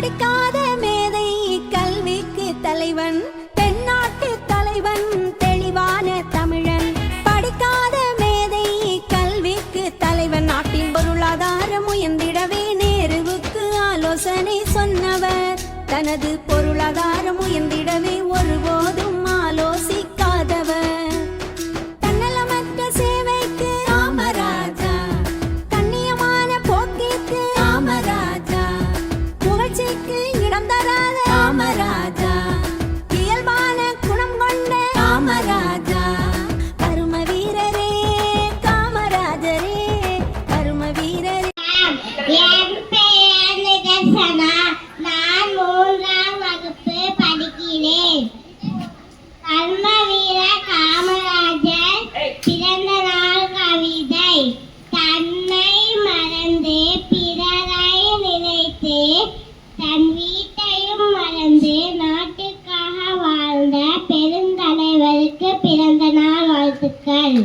படிக்காத மேதை கல்விக்கு தலைவன் தென்னாட்டு தலைவன் தெளிவான தமிழன். படிக்காத மேதை கல்விக்கு தலைவன் நாட்டின் பொருளாதாரம் உயர்ந்திடவே நேருவுக்கு ஆலோசனை சொன்னவர். தனது பொருளாதாரம் உயர்ந்திடவே நினைத்து தன் வீட்டையும் மறந்து நாட்டுக்காக வாழ்ந்த பெருந்தலைவருக்கு பிறந்த நாள் வாழ்த்துக்கள்.